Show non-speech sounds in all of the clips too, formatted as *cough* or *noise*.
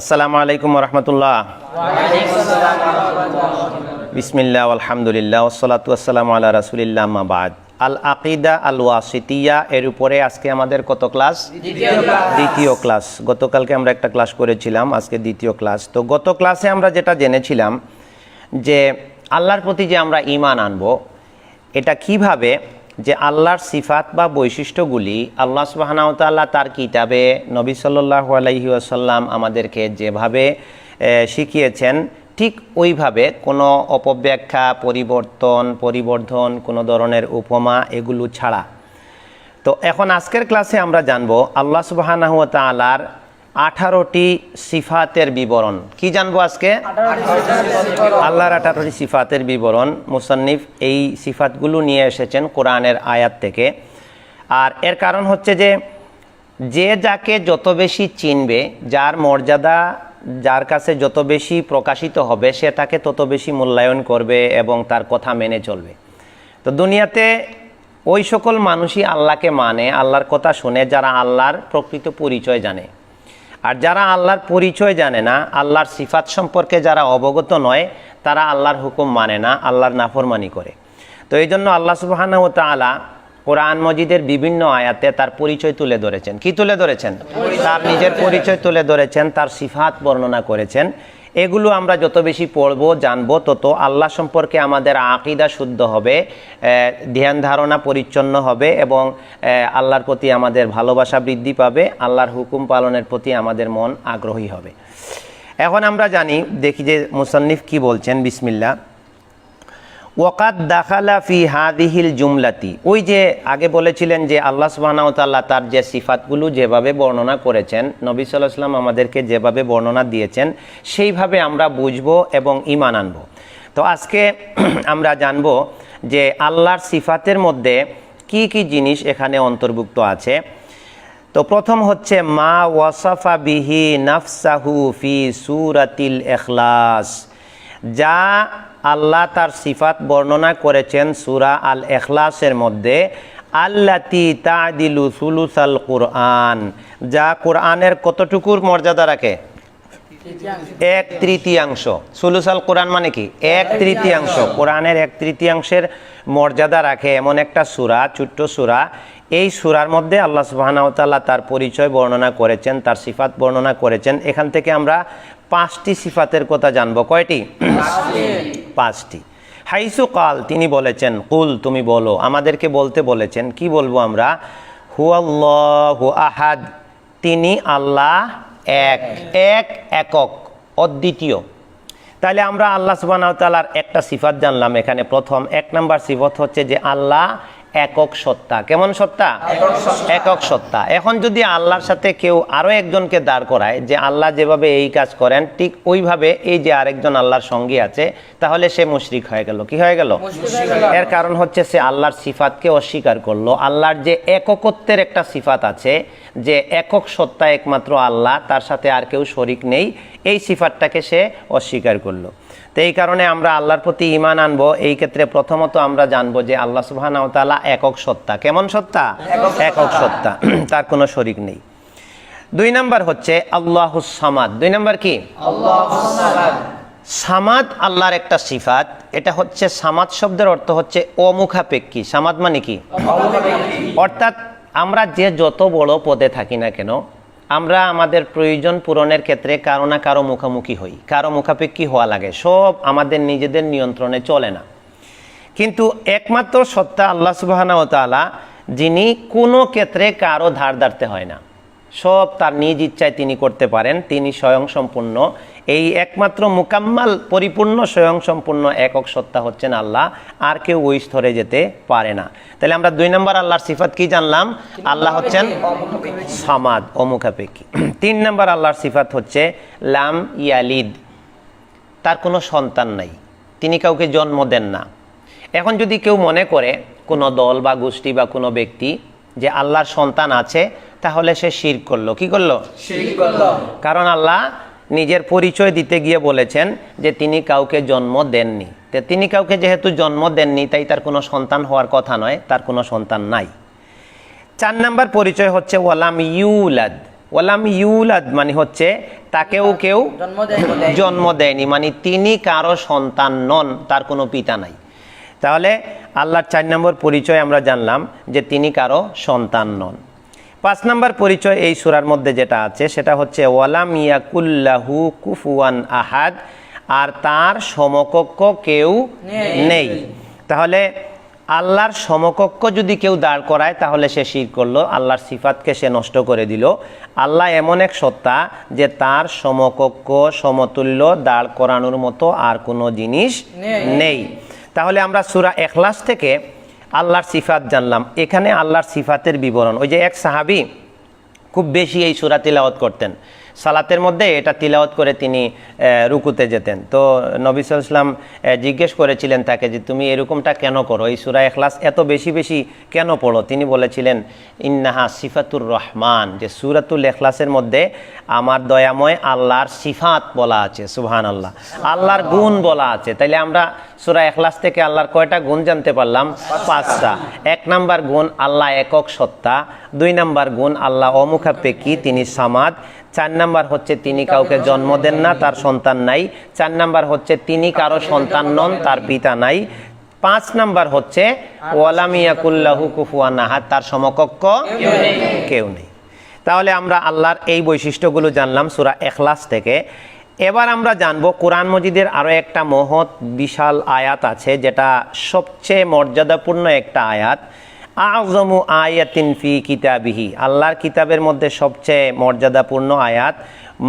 আসসালামু আলাইকুম রহমতুল্লাহ বিসমিল্লাহ আলহামদুলিল্লাহ ওসলাতু আসসালামু আল্লাহ রাসুলিল্লাহ মাবাদ আল আকিদা আল ওয়াসিতিয়া এর উপরে আজকে আমাদের কত ক্লাস? দ্বিতীয় ক্লাস। গতকালকে আমরা একটা ক্লাস করেছিলাম, আজকে দ্বিতীয় ক্লাস। তো গত ক্লাসে আমরা যেটা জেনেছিলাম, যে আল্লাহর প্রতি যে আমরা ইমান আনব, এটা কীভাবে যে আল্লাহর সিফাত বা বৈশিষ্ট্যগুলি আল্লাহ সুবাহানাউতাল্লাহ তার কিতাবে নবী সাল্লাহ আসাল্লাম আমাদেরকে যেভাবে শিখিয়েছেন, ঠিক ওইভাবে কোনো অপব্যাখ্যা, পরিবর্তন, পরিবর্ধন, কোনো ধরনের উপমা এগুলো ছাড়া। তো এখন আজকের ক্লাসে আমরা জানব আল্লাহ সুবাহানাহ আঠারোটি সিফাতের বিবরণ। কি জানব আজকে? আল্লাহর আঠারোটি সিফাতের বিবরণ। মুসান্নিফ এই সিফাতগুলো নিয়ে এসেছেন কোরআনের আয়াত থেকে। আর এর কারণ হচ্ছে যে যে যাকে যত বেশি চিনবে, যার মর্যাদা, যার কাছে যত বেশি প্রকাশিত হবে, সে তাকে তত বেশি মূল্যায়ন করবে এবং তার কথা মেনে চলবে। তো দুনিয়াতে ওই সকল মানুষই আল্লাহকে মানে আল্লাহর কথা শুনে, যারা আল্লাহর প্রকৃত পরিচয় জানে। আর যারা আল্লাহর পরিচয় জানে না, আল্লাহর সিফাত সম্পর্কে যারা অবগত নয়, তারা আল্লাহর হুকুম মানে না, আল্লাহর নাফরমানি করে। তো এই জন্য আল্লাহ সুবাহানা ও তালা কোরআন মজিদের বিভিন্ন আয়াতে তার পরিচয় তুলে ধরেছেন। কি তুলে ধরেছেন? তার নিজের পরিচয় তুলে ধরেছেন, তার সিফাত বর্ণনা করেছেন। এগুলো আমরা যত বেশি পড়ব, জানব, তত আল্লাহ সম্পর্কে আমাদের আকিদা শুদ্ধ হবে ধ্যান ধারণা পরিচ্ছন্ন হবে এবং আল্লাহর প্রতি আমাদের ভালোবাসা বৃদ্ধি পাবে, আল্লাহর হুকুম পালনের প্রতি আমাদের মন আগ্রহী হবে। এখন আমরা জানি, দেখি যে মুসান্নিফ কি বলছেন বিসমিল্লা ওয়াকাত দাখালা ফি হাদিহিল জুমলাতি। ওই যে আগে বলেছিলেন যে আল্লাহ সুবাহতাল্লাহ তার যে সিফাতগুলো যেভাবে বর্ণনা করেছেন, নবী সাল্লাহ সাল্লাম আমাদেরকে যেভাবে বর্ণনা দিয়েছেন, সেইভাবে আমরা বুঝব এবং ইমান আনব। তো আজকে *clears throat* আমরা জানব যে আল্লাহর সিফাতের মধ্যে কি কি জিনিস এখানে অন্তর্ভুক্ত আছে। তো প্রথম হচ্ছে, মা ওয়াসাফা বিহি নাফসাহু ফি সুরাতিল এখলাস যা আল্লাহ তার সিফাত বর্ণনা করেছেন সুরা আল এখলাসের মধ্যে, আল্লাতি তাদিলু সুলুসাল কুরআন। যা কোরআনের কতটুকুর মর্যাদা রাখে? এক তৃতীয়াংশ। সুলুসাল কোরআন মানে কি? এক তৃতীয়াংশ। কোরআনের এক তৃতীয়াংশের মর্যাদা রাখে এমন একটা সুরা, ছোট্ট সুরা। এই সুরার মধ্যে আল্লাহ সুবাহানাউতাল্লাহ তার পরিচয় বর্ণনা করেছেন, তার সিফাত বর্ণনা করেছেন। এখান থেকে আমরা পাঁচটি সিফাতের কথা জানব। কয়টি? পাঁচটি। হাইসু কাল, তিনি বলেছেন, কুল, তুমি বলো। আমাদেরকে বলতে বলেছেন, কি বলব আমরা? হুয়াল্লাহু আহাদ, তিনি আল্লাহ এক। এক একক, অদ্বিতীয়। তাহলে আমরা আল্লাহ সুবাহতালার একটা সিফাত জানলাম এখানে। প্রথম, এক নাম্বার সিফত হচ্ছে যে আল্লাহ একক সত্তা। কেমন সত্তা? একক সত্তা। এখন যদি আল্লাহর সাথে কেউ আরও একজনকে দাঁড় করায় যে আল্লাহ যেভাবে এই কাজ করেন ঠিক ওইভাবে এই যে আরেকজন আল্লাহর সঙ্গী আছে তাহলে সে মুশরিক হয়ে গেল। কি হয়ে গেল। এর কারণ হচ্ছে সে আল্লাহর সিফাতকে অস্বীকার করল। আল্লাহর যে এককত্বের একটা সিফাত আছে যে একক সত্তা একমাত্র আল্লাহ তার সাথে আর কেউ শরিক নেই এই সিফাতটাকে সে অস্বীকার করল। তো এই কারণে আমরা আল্লাহর প্রতি ইমান আনব। এই ক্ষেত্রে প্রথমত আমরা জানব যে আল্লাহ সুবাহানাওতালা একক সত্তা। কেমন সত্তা? একক সত্তা। *clears throat* তার কোনো শরিক নেই। দুই নাম্বার হচ্ছে আল্লাহ সামাদ। দুই নাম্বার কি? সামাদ। আল্লাহর একটা সিফাত। এটা হচ্ছে সামাদ শব্দের অর্থ হচ্ছে অমুখাপেক্ষী। সামাদ মানে কি? অর্থাৎ আমরা যে যত বড় পদে থাকি না কেন আমরা আমাদের প্রয়োজন পূরণের ক্ষেত্রে কারও না কারও মুখোমুখি হই, কারও মুখাপেক্ষি হওয়া লাগে, সব আমাদের নিজেদের নিয়ন্ত্রণে চলে না। কিন্তু একমাত্র সত্তা আল্লাহ সুবাহানা তালা যিনি কোনো ক্ষেত্রে কারও ধার ধারতে হয় না। সব তার নিজ ইচ্ছায় তিনি করতে পারেন, তিনি স্বয়ং সম্পূর্ণ এই একমাত্র মুকাম্মাল পরিপূর্ণ স্বয়ং সম্পূর্ণ একক সত্তা হচ্ছেন আল্লাহ, আর কেউ ওই স্তরে যেতে পারে না। তাহলে আমরা দুই নম্বর আল্লাহর সিফাত কি জানলাম? আল্লাহ হচ্ছেন সমাদ, অমুখাপেক্ষী। তিন নম্বর আল্লাহর সিফাত হচ্ছে, লাম ইয়ালিদ, তার কোনো সন্তান নাই। তিনি কাউকে জন্ম দেন না। এখন যদি কেউ মনে করে, কোনো দল বা গোষ্ঠী বা কোনো ব্যক্তি যে আল্লাহর সন্তান আছে তাহলে সে শির করল। কি করল? কারণ আল্লাহ নিজের পরিচয় দিতে গিয়ে বলেছেন যে তিনি কাউকে জন্ম দেননি। তো তিনি কাউকে যেহেতু জন্ম দেননি তাই তার কোনো সন্তান হওয়ার কথা নয় তার কোনো সন্তান নাই। চার নাম্বার পরিচয় হচ্ছে ওয়ালাম ইউলাদ। ওলাম ইউলাদ মানে হচ্ছে তাকেও কেউ জন্ম দেয়নি মানে তিনি কারও সন্তান নন তার কোনো পিতা নাই। তাহলে আল্লাহর চার নম্বর পরিচয় আমরা জানলাম যে তিনি কারও সন্তান নন পাঁচ নম্বর পরিচয় এই সুরার মধ্যে যেটা আছে সেটা হচ্ছে ওয়ালাম ইয়াকুল্লাহু কুফুয়ান আহাদ আর তার সমকক্ষ কেউ নেই। তাহলে আল্লাহর সমকক্ষ যদি কেউ দাঁড় করায় তাহলে সে শির করল আল্লাহর সিফাতকে সে নষ্ট করে দিল আল্লাহ এমন এক সত্তা যে তার সমকক্ষ সমতুল্য দাঁড় করানোর মতো আর কোনো জিনিস নেই। তাহলে আমরা সুরা এখলাস থেকে আল্লাহর সিফাত জানলাম। এখানে আল্লাহর সিফাতের বিবরণ। ওই যে এক সাহাবি খুব বেশি এই সুরা তিলাওয়াত করতেন। সালাতের মধ্যে এটা তিলাওয়াত করে তিনি রুকুতে যেতেন। তো নবী সাল্লাম জিজ্ঞেস করেছিলেন তাকে যে তুমি এরকমটা কেন করো? এই সুরা এখলাস এত বেশি বেশি কেন পড়ো? তিনি বলেছিলেন, ইন্নাহা সিফাতুর রহমান যে সুরাতুল এখলাসের মধ্যে আমার দয়াময় আল্লাহর সিফাত বলা আছে সুহান আল্লাহ আল্লাহর গুণ বলা আছে। তাইলে আমরা সুরা এখলাস থেকে আল্লাহর কয়টা গুণ জানতে পারলাম? পাঁচটা। এক নাম্বার গুণ আল্লাহ একক সত্তা, দুই নাম্বার গুণ আল্লাহ অমুখাপেক্ষী, তিনি সামাদ চার নাম্বার হচ্ছে তিনি কাউকে জন্ম দেন না, তার সন্তান নাই। চার নাম্বার হচ্ছে তিনি কারও সন্তান নন, তার পিতা নাই। পাঁচ নাম্বার হচ্ছে ওয়ালামিয়াকুল্লাহু তার সমকক্ষ কেউ নেই। তাহলে আমরা আল্লাহর এই বৈশিষ্ট্যগুলো জানলাম সুরা এখলাস থেকে। এবার আমরা জানব কোরআন মজিদের আরও একটা মহৎ, বিশাল আয়াত আছে, যেটা সবচেয়ে মর্যাদাপূর্ণ একটা আয়াত। আজমু আয়াতিন ফি কিতাবিহি। আল্লাহর কিতাবের মধ্যে সবচেয়ে মর্যাদাপূর্ণ আয়াত,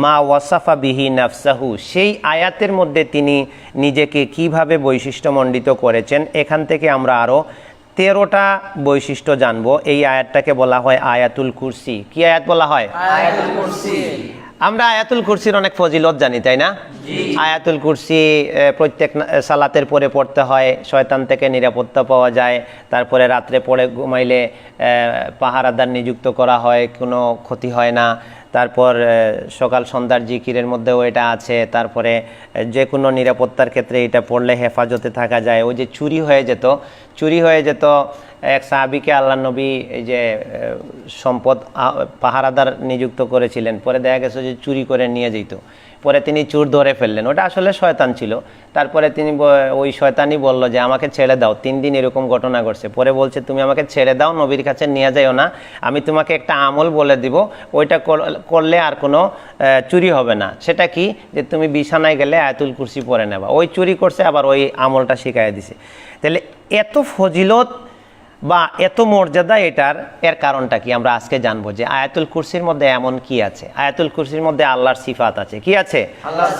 মা ওয়াসাফা বিহি নাফসাহু। সেই আয়াতের মধ্যে তিনি নিজেকে কীভাবে বৈশিষ্ট্যমণ্ডিত করেছেন, এখান থেকে আমরা আরও তেরোটা বৈশিষ্ট্য জানব। এই আয়াতটাকে বলা হয় আয়াতুল কুরসি। কি আয়াত বলা হয়? আমরা আয়াতুল কুরসির অনেক ফজিলত জানি তাই না? আয়াতুল কুরসি প্রত্যেক সালাতের পরে পড়তে হয় শয়তান থেকে নিরাপত্তা পাওয়া যায় তারপরে রাত্রে পড়ে ঘুমাইলে পাহারাদার নিযুক্ত করা হয় কোনো ক্ষতি হয় না। তারপর সকাল সন্ধ্যার জিকিরের মধ্যেও এটা আছে। তারপরে যে কোনো নিরাপত্তার ক্ষেত্রে এটা পড়লে হেফাজতে থাকা যায়। ওই যে চুরি হয়ে যেত, চুরি হয়ে যেত, এক সাহাবিকে আল্লাহ নবী এই যে সম্পদ পাহারাদার নিযুক্ত করেছিলেন। পরে দেখা গেছে যে চুরি করে নিয়ে যেত। পরে তিনি চুর ধরে ফেললেন। ওটা আসলে শয়তান ছিল। তারপরে তিনি ওই শয়তানই বলল যে, আমাকে ছেড়ে দাও। তিন দিন এরকম ঘটনা ঘটছে। পরে বলছে, তুমি আমাকে ছেড়ে দাও, নবীর কাছে নিয়ে যাইও না। আমি তোমাকে একটা আমল বলে দিব। ওইটা কর- করলে আর কোনো চুরি হবে না। সেটা কি? যে, তুমি বিছানায় গেলে আয়াতুল কুরসি পরে নেবা। ওই চুরি করছে, আবার ওই আমলটা শিখাই দিছে। তাহলে এত ফজিলত বা এত মর্যাদা এটার এর কারণটা কি? আমরা আজকে জানব যে আয়াতুল কুরসির মধ্যে এমন কি আছে? আয়াতুল কুরসির মধ্যে আল্লাহর সিফাত আছে। কি আছে?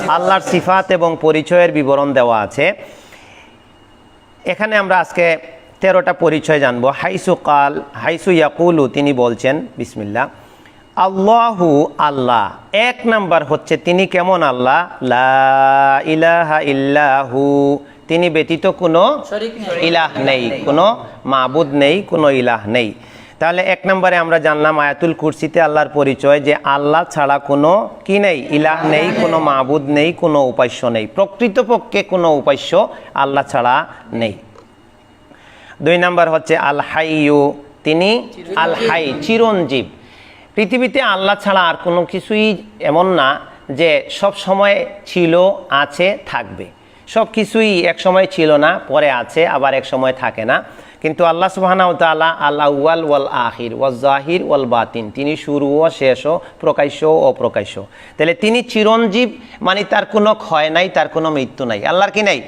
আল্লাহর সিফাত এবং পরিচয়ের বিবরণ দেওয়া আছে। এখানে আমরা আজকে তেরোটা পরিচয় জানব। হাইসু কাল হাইসু ইয়াকুলু তিনি বলছেন বিসমিল্লা আল্লাহু আল্লাহ। এক নাম্বার হচ্ছে তিনি কেমন আল্লাহ? লা ইলাহা ইল্লাহু। তিনি ব্যতীত কোনো ইলাহ নেই। কোনো মাবুদ নেই কোনো ইলাহ নেই। তাহলে এক নম্বরে আমরা জানলাম আয়াতুল কুরসিতে আল্লাহর পরিচয় যে আল্লাহ ছাড়া কোনো কি নেই? ইলাহ নেই কোনো মাবুদ নেই কোনো উপাস্য নেই। প্রকৃতপক্ষে কোনো উপাস্য আল্লাহ ছাড়া নেই। দুই নাম্বার হচ্ছে আল হাইয়ু তিনি আল হাই চিরঞ্জীব। পৃথিবীতে আল্লাহ ছাড়া আর কোনো কিছুই এমন না যে সব সময় ছিল আছে থাকবে। সব কিছুই এক সময় ছিল না পরে আছে আবার এক সময় থাকে না। কিন্তু আল্লাহ সুবাহানাউ তাআলা আল্লাহ ওয়াল ওয়াল আখির ওয়াল জাহির ওয়াল বাতিন তিনি শুরু ও শেষ ও প্রকাশ্য ও অপ্রকাশ্য। তাহলে তিনি চিরঞ্জীব মানে তার কোনো ক্ষয় নাই তার কোনো মৃত্যু নাই। আল্লাহর কি নাই?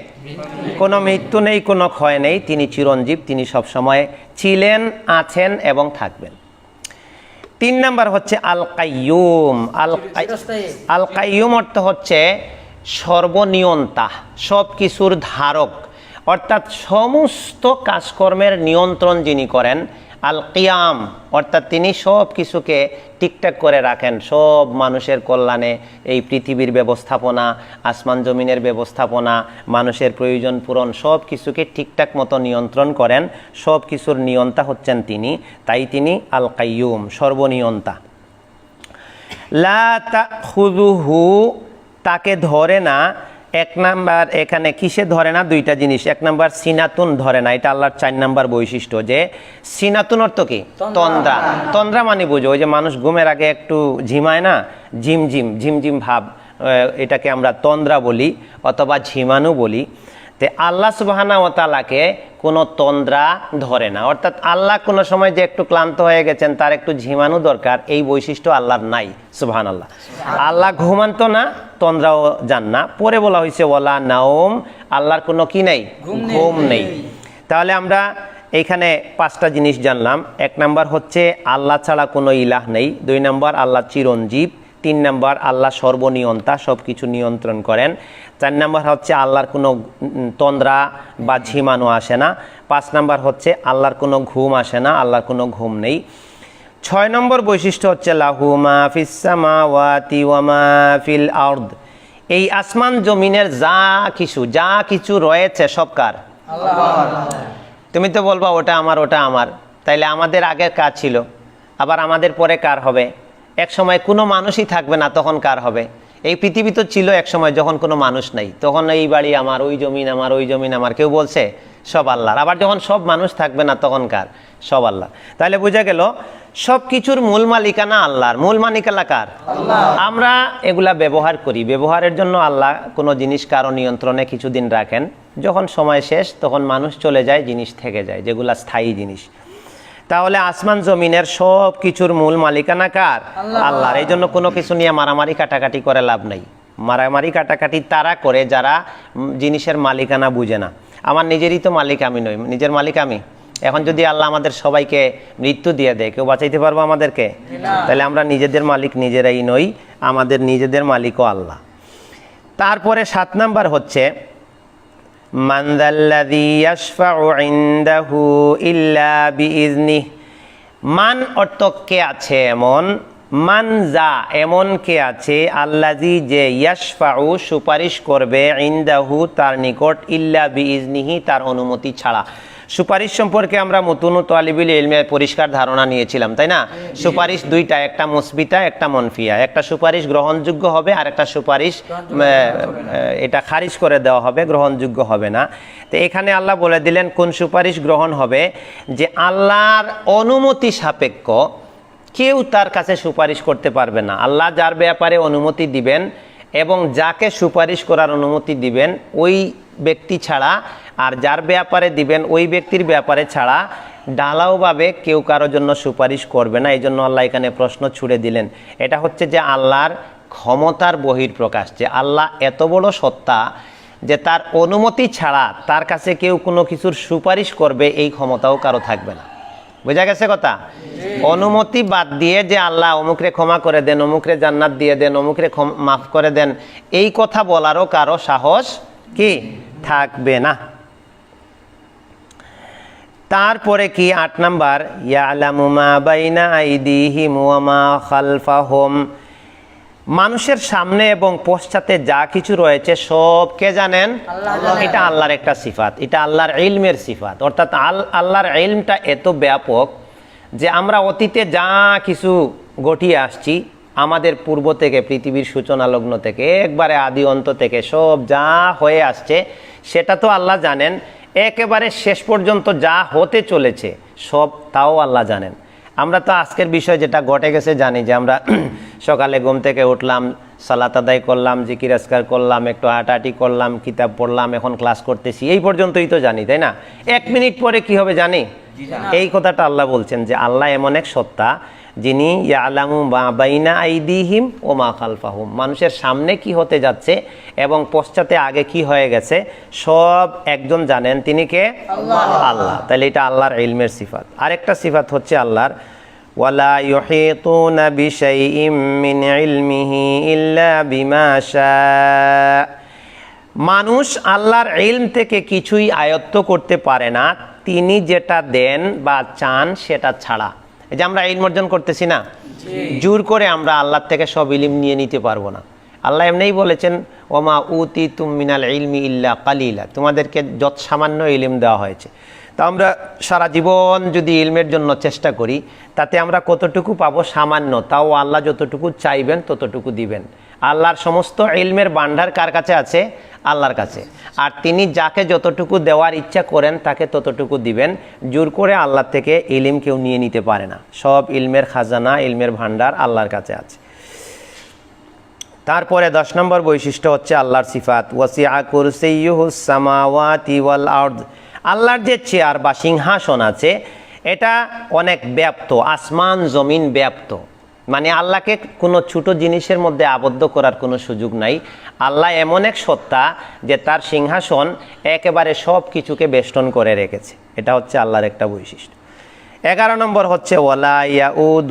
কোনো মৃত্যু নেই কোনো ক্ষয় নেই। তিনি চিরঞ্জীব তিনি সবসময় ছিলেন আছেন এবং থাকবেন। তিন নাম্বার হচ্ছে আল কাইয়ুম আল আল কাইয়ুম অর্থ হচ্ছে সর্বনিয়ন্তা সব কিছুর ধারক। অর্থাৎ সমস্ত কাজকর্মের নিয়ন্ত্রণ যিনি করেন, আল কিয়াম, অর্থাৎ তিনি সব কিছুকে ঠিকঠাক করে রাখেন। সব মানুষের কল্যাণে এই পৃথিবীর ব্যবস্থাপনা, আসমান জমিনের ব্যবস্থাপনা, মানুষের প্রয়োজন পূরণ সব কিছুকে ঠিকঠাক মতো নিয়ন্ত্রণ করেন। সব কিছুর নিয়ন্তা হচ্ছেন তিনি, তাই তিনি আল কাইয়ুম, সর্বনিয়ন্তা। লা তাখুযুহু তাকে ধরে না এক নাম্বার এখানে কিসে ধরে না? দুইটা জিনিস। এক নাম্বার সিনাতুন ধরে না। এটা আল্লাহর চার নাম্বার বৈশিষ্ট্য যে সিনাতুন অর্থ কি? তন্দ্রা। তন্দ্রা। মানে বুঝো ওই যে মানুষ ঘুমের আগে একটু ঝিমায় না? ঝিমঝিম ঝিমঝিম ভাব। এটাকে আমরা তন্দ্রা বলি অথবা ঝিমানু বলি। তে আল্লাহ সুবাহানা ও তালাকে কোনো তন্দ্রা ধরে না। অর্থাৎ আল্লাহ কোনো সময় যে একটু ক্লান্ত হয়ে গেছেন তার একটু ঝিমানো দরকার এই বৈশিষ্ট্য আল্লাহর নাই সুবাহান আল্লাহ আল্লাহ ঘুমান্ত না তন্দ্রাও যান না। পরে বলা হয়েছে ওলা নাওম আল্লাহর কোনো কি নেই? ঘুম নেই। তাহলে আমরা এইখানে পাঁচটা জিনিস জানলাম। এক নাম্বার হচ্ছে আল্লাহ ছাড়া কোনো ইলাহ নেই। দুই নাম্বার আল্লাহ চিরঞ্জীব। তিন নাম্বার আল্লাহ সর্বনিয়ন্তা সব কিছু নিয়ন্ত্রণ করেন। চার নাম্বার হচ্ছে আল্লাহর কোনো তন্দ্রা বা ঝিমানো আসে না। পাঁচ নাম্বার হচ্ছে আল্লাহর কোনো ঘুম আসে না আল্লাহর কোনো ঘুম নেই। ছয় নম্বর বৈশিষ্ট্য হচ্ছে লাহু মা ফিসামা ওয়াতি ওয়ামা ফিল আর্দ। এই আসমান জমিনের যা কিছু যা কিছু রয়েছে সব কার? তুমি তো বলবা ওটা আমার ওটা আমার। তাইলে আমাদের আগের কাজ ছিল? আবার আমাদের পরে কার হবে? এক সময় কোনো মানুষই থাকবে না তখন কার হবে? এই পৃথিবী তো ছিল এক সময় যখন কোনো মানুষ নেই। তখন এই বাড়ি আমার ওই জমিন আমার ওই জমিন আমার কেউ বলছে সব আল্লাহর। আবার যখন সব মানুষ থাকবে না তখন কার? সব আল্লাহ তাহলে বোঝা গেল সব কিছুর মূল মালিকানা আল্লাহর। মূল মালিকানা কার? আমরা এগুলা ব্যবহার করি। ব্যবহারের জন্য আল্লাহ কোনো জিনিস কারও নিয়ন্ত্রণে কিছুদিন রাখেন। যখন সময় শেষ তখন মানুষ চলে যায় জিনিস থেকে যায় যেগুলা স্থায়ী জিনিস। তাহলে আসমান জমিনের সব কিছুর মূল মালিকানা কার আল্লাহর। এই জন্য কোনো কিছু নিয়ে মারামারি কাটাকাটি করে লাভ নাই। মারামারি কাটাকাটি তারা করে যারা জিনিসের মালিকানা বুঝে না। আমার নিজেরই তো মালিক আমি নই নিজের মালিক আমি। এখন যদি আল্লাহ আমাদের সবাইকে মৃত্যু দিয়ে দেয় কেউ বাঁচাইতে পারব আমাদেরকে? তাহলে আমরা নিজেদের মালিক নিজেরাই নই আমাদের নিজেদের মালিকও আল্লাহ। তারপরে সাত নাম্বার হচ্ছে من ذا الذي يشفع عنده إلا بإذنه মান অর্থ কে আছে এমন মান যা এমন কে আছে আল্লাজি যে ইয়াশফাউ সুপারিশ করবে ইন্দাহু তার নিকট ইল্লা বিইজনিহি তার অনুমতি ছাড়া সুপারিশ সম্পর্কে আমরা মতুন তালিবিল ইলমে পরিষ্কার ধারণা নিয়েছিলাম তাই না? সুপারিশ দুইটা একটা মুসবিতা একটা মনফিয়া। একটা সুপারিশ গ্রহণযোগ্য হবে আর একটা সুপারিশ এটা খারিজ করে দেওয়া হবে গ্রহণযোগ্য হবে না। তো এখানে আল্লাহ বলে দিলেন কোন সুপারিশ গ্রহণ হবে? যে আল্লাহর অনুমতি সাপেক্ষ কেউ তার কাছে সুপারিশ করতে পারবে না। আল্লাহ যার ব্যাপারে অনুমতি দিবেন এবং যাকে সুপারিশ করার অনুমতি দিবেন ওই ব্যক্তি ছাড়া, আর যার ব্যাপারে দিবেন, ওই ব্যক্তির ব্যাপারে ছাড়া ডালাওভাবে কেউ কারোর জন্য সুপারিশ করবে না। এই জন্য আল্লাহ এখানে প্রশ্ন ছুড়ে দিলেন। এটা হচ্ছে যে আল্লাহর ক্ষমতার বহির প্রকাশ যে আল্লাহ এত বড় সত্তা যে তার অনুমতি ছাড়া তার কাছে কেউ কোনো কিছুর সুপারিশ করবে, এই ক্ষমতাও কারও থাকবে না। বোঝা গেছে কথা? অনুমতি বাদ দিয়ে যে আল্লাহ অমুকরে ক্ষমা করে দেন, অমুকরে জান্নাত দিয়ে দেন, অমুকরে ক্ষম- মাফ করে দেন, এই কথা বলারও কারও সাহস কি? থাকবে না তারপরে কি? আট নাম্বার বাইনা মানুষের সামনে এবং পশ্চাতে যা কিছু রয়েছে সব কে জানেন? এটা আল্লাহর একটা সিফাত এটা আল্লাহর ইলমের সিফাত। অর্থাৎ আল আল্লাহর ইলমটা এত ব্যাপক যে আমরা অতীতে যা কিছু ঘটিয়ে আসছি আমাদের পূর্ব থেকে পৃথিবীর সূচনা লগ্ন থেকে একবারে আদি অন্ত থেকে সব যা হয়ে আসছে সেটা তো আল্লাহ জানেন। একেবারে শেষ পর্যন্ত যা হতে চলেছে সব তাও আল্লাহ জানেন। আমরা তো আজকের বিষয় যেটা ঘটে গেছে জানি যে আমরা *clears throat* সকালে ঘুম থেকে উঠলাম সালাত আদায় করলাম জিকির আসকার করলাম একটু হাঁটাহাঁটি করলাম কিতাব পড়লাম এখন ক্লাস করতেছি। এই পর্যন্তই তো জানি তাই না? এক মিনিট পরে কি হবে জানি? এই কথাটা আল্লাহ বলছেন যে আল্লাহ এমন এক সত্তা যিনি ইয়ালামু বা বাইনা আইদিহিম ও মা খালফাহুম। মানুষের সামনে কি হতে যাচ্ছে এবং পশ্চাতে আগে কি হয়ে গেছে সব একজন জানেন তিনি কে? আল্লাহ। তাহলে এটা আল্লাহর ইলমের সিফাত। আরেকটা সিফাত হচ্ছে আল্লাহর ওয়ালা ইউহিতুনা বিশাইইম মিন ইলমিহি ইল্লা বিমা মানুষ আল্লাহর ইলম থেকে কিছুই আয়ত্ত করতে পারে না। তিনি যেটা দেন বা চান সেটা ছাড়া। এই যে আমরা ইলম অর্জন করতেছি না জোর করে আমরা আল্লাহর থেকে সব ইলিম নিয়ে নিতে পারব না। আল্লাহ এমনিই বলেছেন ওমা উতি তুম মিনাল ইলমি ইল্লা কালিলা। তোমাদেরকে যত সামান্য ইলিম দেওয়া হয়েছে। তা আমরা সারা জীবন যদি ইলমের জন্য চেষ্টা করি তাতে আমরা কতটুকু পাবো সামান্য? তাও আল্লাহ যতটুকু চাইবেন ততটুকু দিবেন। আল্লাহর সমস্ত ইলমের ভান্ডার কার কাছে আছে? আল্লাহর কাছে। আর তিনি যাকে যতটুকু দেওয়ার ইচ্ছা করেন, তাকে ততটুকু দিবেন। জোর করে আল্লাহ থেকে ইলিম কেউ নিয়ে নিতে পারে না। সব ইলমের খাজানা, ইলমের ভান্ডার আল্লাহর কাছে আছে। তারপরে দশ নম্বর বৈশিষ্ট্য হচ্ছে আল্লাহর সিফাত। ওয়াসিআ কুরসিয়ুহুস সামাওয়াতি ওয়াল আরদ। আল্লাহর যে চেয়ার বা সিংহাসন আছে, এটা অনেক ব্যাপ্ত আসমান জমিন ব্যাপ্ত। মানে আল্লাহকে কোনো ছোট জিনিসের মধ্যে আবদ্ধ করার কোনো সুযোগ নাই। আল্লাহ এমন এক সত্তা যে তার সিংহাসন একেবারে সব কিছুকে বেষ্টন করে রেখেছে। এটা হচ্ছে আল্লাহর একটা বৈশিষ্ট্য। এগারো নম্বর হচ্ছে ওলা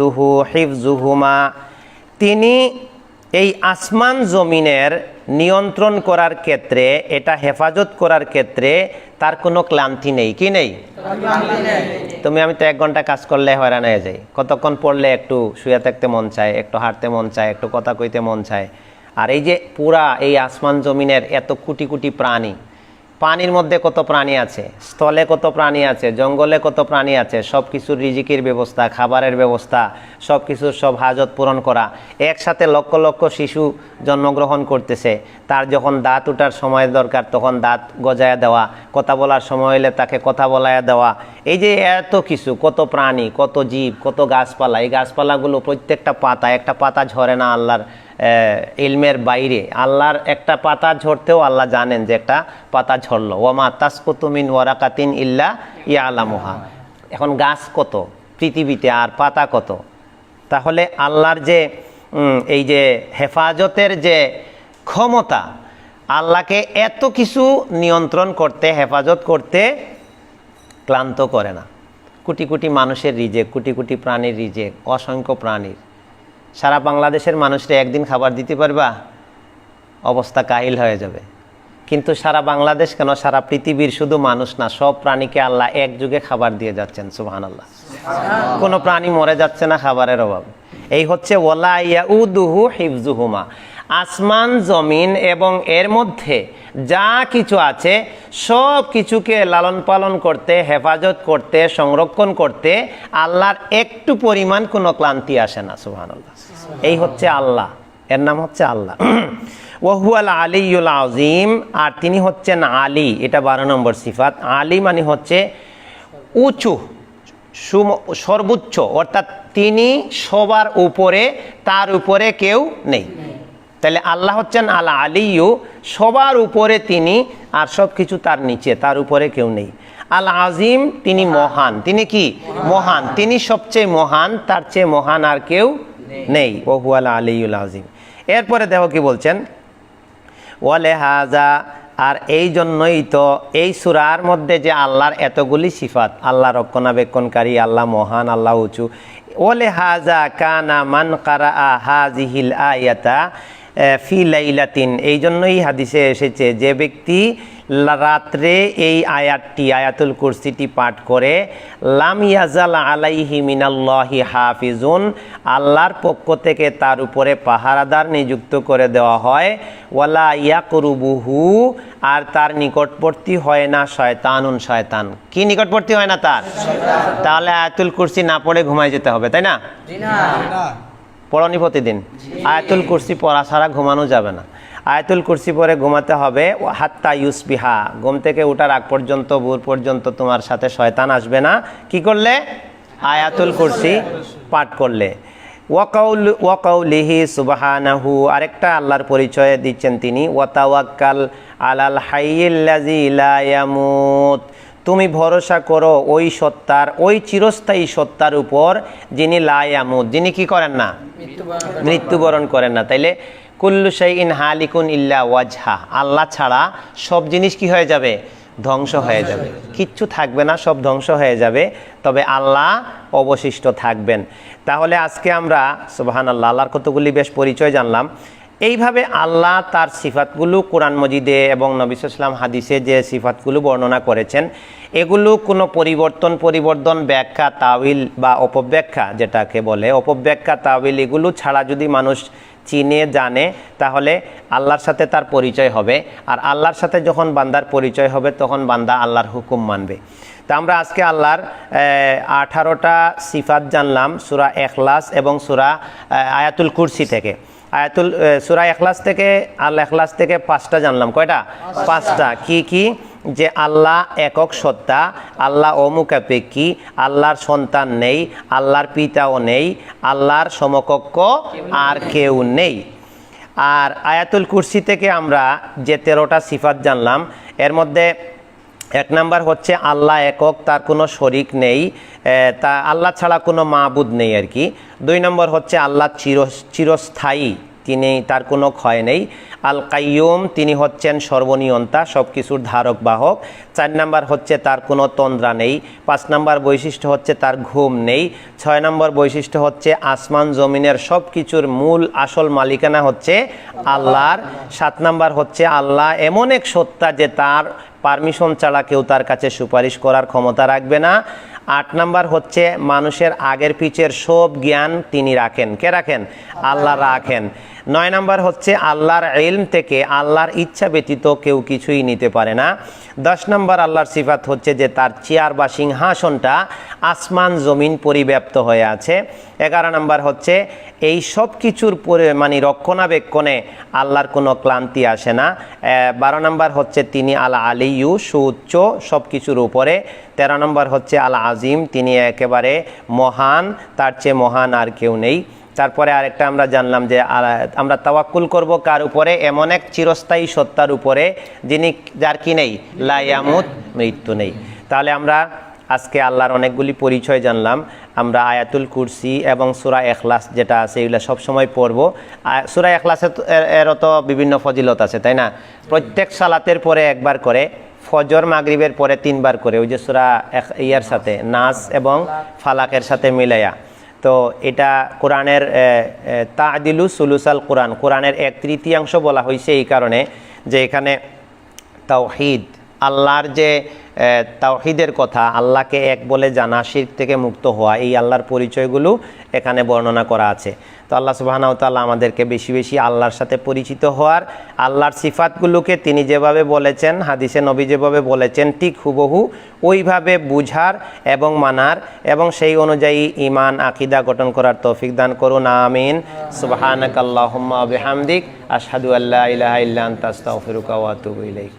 দুহু হিফ জুহুমা তিনি এই আসমান জমিনের নিয়ন্ত্রণ করার ক্ষেত্রে, এটা হেফাজত করার ক্ষেত্রে তার কোনো ক্লান্তি নেই, কি নেই? তুমি, আমি তো এক ঘণ্টা কাজ করলে হয়রান হয়ে যাই। কতক্ষণ পড়লে একটু শুয়ে থাকতে মন চায়, একটু হাঁটতে মন চায়, একটু কথা কইতে মন চায়। আর এই যে পুরা এই আসমান জমিনের এত কোটি কোটি প্রাণী পানির মধ্যে কত প্রাণী আছে, স্থলে কত প্রাণী আছে, জঙ্গলে কত প্রাণী আছে সব কিছুর রিজিকের ব্যবস্থা, খাবারের ব্যবস্থা সব কিছুর সব হাজত পূরণ করা। একসাথে লক্ষ লক্ষ শিশু জন্মগ্রহণ করতেছে। তার যখন দাঁত ওঠার সময় দরকার, তখন দাঁত গজায়া দেওয়া, কথা বলার সময় হলে তাকে কথা বলায়া দেওয়া। এই যে এত কিছু, কত প্রাণী, কত জীব, কত গাছপালা, এই গাছপালাগুলো প্রত্যেকটা পাতা একটা পাতা ঝরে না আল্লাহর ইলমের বাইরে। আল্লাহর একটা পাতা ঝরতেও আল্লাহ জানেন যে একটা পাতা ঝরলো। ওমা তাসকুতুমিন ওয়ারাকাতিন ইল্লা ইয়া আলামুহা এখন গাছ কত? পৃথিবীতে আর পাতা কত? তাহলে আল্লাহর যে এই যে হেফাজতের যে ক্ষমতা, আল্লাহকে এত কিছু নিয়ন্ত্রণ করতে, হেফাজত করতে ক্লান্ত করে না। কোটি কোটি মানুষের রিজেক, কোটি কোটি প্রাণীর রিজেক, অসংখ্য প্রাণীর। সারা বাংলাদেশের মানুষরা একদিন খাবার দিতে পারবা অবস্থা কাহিল হয়ে যাবে। কিন্তু সারা বাংলাদেশ কেন? সারা পৃথিবীর শুধু মানুষ না সব প্রাণীকে আল্লাহ এক যুগে খাবার দিয়ে যাচ্ছেন সুবহান আল্লাহ কোনো প্রাণী মরে যাচ্ছে না খাবারের অভাব। এই হচ্ছে ওলা ইয়া ইয়াউদুহু হিফজুহুমা আসমান জমিন এবং এর মধ্যে যা কিছু আছে সব কিছুকে লালন পালন করতে হেফাজত করতে সংরক্ষণ করতে আল্লাহর একটু পরিমাণ কোনো ক্লান্তি আসে না সুবহানাল্লাহ। এই হচ্ছে আল্লাহ। এর নাম হচ্ছে আল্লাহ। ওহুয়াল আলিউল আজিম আর তিনি হচ্ছেন আলী, এটা বারো নম্বর সিফাত। আলী মানে হচ্ছে উঁচু সর্বোচ্চ, অর্থাৎ তিনি সবার উপরে, তার উপরে কেউ নেই। তাহলে আল্লাহ হচ্ছেন আলা আলিউ সবার উপরে তিনি, আর সব কিছু তার নিচে, তার উপরে কেউ নেই। আল আজিম তিনি মহান। তিনি কি? মহান। তিনি সবচেয়ে মহান, তার চেয়ে মহান আর কেউ নেই। ওহু আলা আলিউল আজিম। এরপরে দেখো কি বলছেন? ওয়ালে হাজা, আর এই জন্যই তো এই সুরার মধ্যে যে আল্লাহর এতগুলি সিফাত আল্লাহ রক্ষণাবেক্ষণকারী, আল্লাহ মহান, আল্লাহ উঁচু। ওলে হাজা কানা মান কারা হাজিহিল আয়াতা ফি লাইলাতিন এই জন্যই হাদিসে এসেছে, যে ব্যক্তি রাত্রে এই আয়াতটি, আয়াতুল কুরসিটি পাঠ করে, লাম ইয়াজাল আলাইহি মিনাল্লাহি হাফিজুন, আল্লাহর পক্ষ থেকে তার উপরে পাহারাদার নিযুক্ত করে দেওয়া হয়, ওয়ালা ইয়াকরুবুহু, আর তার নিকটবর্তী হয় না শয়তানুন শয়তান। কি নিকটবর্তী হয় না তার? তাহলে আয়াতুল কুরসি না পড়ে ঘুমায় যেতে হবে, তাই না। পড়নি প্রতিদিন। আয়াতুল কুরসি পড়া ছাড়া ঘুমানো যাবে না। আয়াতুল কুরসি পরে ঘুমাতে হবে, হাত্তা ইউসবিহা। ঘুম থেকে ওঠার আগ পর্যন্ত, ভোর পর্যন্ত তোমার সাথে শয়তান আসবে না। কি করলে? আয়াতুল কুরসি পাঠ করলে। ওয়াকাউল, ওয়াকাউলিহি সুবাহানাহু। আরেকটা আল্লাহর পরিচয় দিচ্ছেন তিনি, ওয়াতাওয়াক্কাল আলাল হাইয়িল্লাজি লা ইয়ামুত। তুমি ভরসা করো ওই সত্তার ওই চিরস্থায়ী সত্তার উপর যিনি লায়ামুদ যিনি কি করেন না? মৃত্যুবরণ করেন না। তাইলে কুল্লু ইন হালিকুন ইল্লা ওয়াজহা। আল্লাহ ছাড়া সব জিনিস কি হয়ে যাবে? ধ্বংস হয়ে যাবে। কিচ্ছু থাকবে না সব ধ্বংস হয়ে যাবে। তবে আল্লাহ অবশিষ্ট থাকবেন। তাহলে আজকে আমরা সুবাহান আল্লাহ আল্লাহর কতগুলি বেশ পরিচয় জানলাম। এইভাবে আল্লাহ তার সিফাতগুলো কোরআন মজিদে এবং নবিসাম হাদিসে যে সিফাতগুলো বর্ণনা করেছেন, এগুলো কোনো পরিবর্তন পরিবর্তন, ব্যাখ্যা তাবিল বা অপব্যাখ্যা যেটাকে বলে, অপব্যাখ্যা তাবিল এগুলো ছাড়া যদি মানুষ চিনে, জানে, তাহলে আল্লাহর সাথে তার পরিচয় হবে। আর আল্লাহর সাথে যখন বান্দার পরিচয় হবে, তখন বান্দা আল্লাহর হুকুম মানবে। তা আমরা আজকে আল্লাহর আঠারোটা সিফাত জানলাম, সুরা এখলাস এবং সুরা আয়াতুল কুরসি থেকে। আয়াতুল সূরা এখলাস থেকে আল এখলাস থেকে পাঁচটা জানলাম। কয়টা? পাঁচটা। কি কি? যে আল্লাহ একক সত্তা আল্লাহ অমুখাপেক্ষী আল্লাহর সন্তান নেই আল্লাহর পিতাও নেই আল্লাহর সমকক্ষ আর কেউ নেই। আর আয়াতুল কুরসি থেকে আমরা যে তেরোটা সিফাত জানলাম এর মধ্যে এক নাম্বার হচ্ছে আল্লাহ একক, তার কোনো শরিক নেই তা আল্লাহ ছাড়া কোনো মাবুদ নেই আর কি। দুই নম্বর হচ্ছে আল্লাহ চির, চিরস্থায়ী, তিনি তার কোনো ক্ষয় নেই। আল কাইয়ুম, তিনি হচ্ছেন সর্বনিয়ন্তা সব কিছুর ধারক বাহক। চার নাম্বার হচ্ছে তার কোনো তন্দ্রা নেই। পাঁচ নাম্বার বৈশিষ্ট্য হচ্ছে তার ঘুম নেই। ছয় নম্বর বৈশিষ্ট্য হচ্ছে আসমান জমিনের সব কিছুর মূল আসল মালিকানা হচ্ছে আল্লাহর। সাত নাম্বার হচ্ছে আল্লাহ এমন এক সত্তা যে তার পারমিশন ছাড়া কেউ তার কাছে সুপারিশ করার ক্ষমতা রাখবে না। আট নাম্বার হচ্ছে, মানুষের আগের পিচের সব জ্ঞান তিনি রাখেন। কে রাখেন? আল্লাহ রাখেন। নয় নাম্বার হচ্ছে আল্লাহর এলম থেকে আল্লাহর ইচ্ছা ব্যতীত কেউ কিছুই নিতে পারে না। দশ নম্বর আল্লাহর সিফাত হচ্ছে যে তার চেয়ার বা সিংহাসনটা আসমান জমিন পরিব্যাপ্ত হয়ে আছে। এগারো নম্বর হচ্ছে এই সব কিছুর পরে মানে রক্ষণাবেক্ষণে আল্লাহর কোনো ক্লান্তি আসে না। বারো নম্বর হচ্ছে তিনি আল আলিয়ু সুউচ্চ সব কিছুর উপরে। তেরো নম্বর হচ্ছে আল আজিম তিনি একেবারে মহান, তার চেয়ে মহান আর কেউ নেই। তারপরে আরেকটা আমরা জানলাম যে আমরা তাওয়াক্কুল করব কার উপরে? এমন এক চিরস্থায়ী সত্তার উপরে যিনি যার কি নেই? লায়ামুত মৃত্যু নেই। তাহলে আমরা আজকে আল্লাহর অনেকগুলি পরিচয় জানলাম। আমরা আয়াতুল কুরসি এবং সুরা এখলাস যেটা আছে, এগুলো সবসময় পড়ব। সুরা এখলাসে এর- এরও তো বিভিন্ন ফজিলত আছে, তাই না? প্রত্যেক সালাতের পরে একবার করে, ফজর মাগরিবের পরে তিনবার করে, ওই যে সুরা ইয়ার সাথে নাস এবং ফালাকের সাথে মিলাইয়া তো এটা কোরআনের তাদিলু সুলুসাল কোরআন। কোরআনের এক তৃতীয়াংশ বলা হয়েছে এই কারণে যে এখানে তাওহিদ, আল্লাহর যে তাওহিদের কথা, আল্লাহকে এক বলে জানা শির থেকে মুক্ত হওয়া, এই আল্লাহর পরিচয়গুলো এখানে বর্ণনা করা আছে। তো আল্লাহ সুবাহানাউ তাল্লাহ আমাদেরকে বেশি বেশি আল্লাহর সাথে পরিচিত হওয়ার আল্লাহর সিফাতগুলোকে তিনি যেভাবে বলেছেন, হাদিসে নবী যেভাবে বলেছেন, ঠিক হুবহু ওইভাবে বুঝার এবং মানার এবং সেই অনুযায়ী ইমান আকিদা গঠন করার তৌফিক দান করুন, আমিন। সুবহানাকাল্লাহুম্মা বিহামদিক, আশহাদু আল্লা ইলাহা ইল্লা আনতা, আস্তাগফিরুকা ওয়া আতুবু ইলাইক।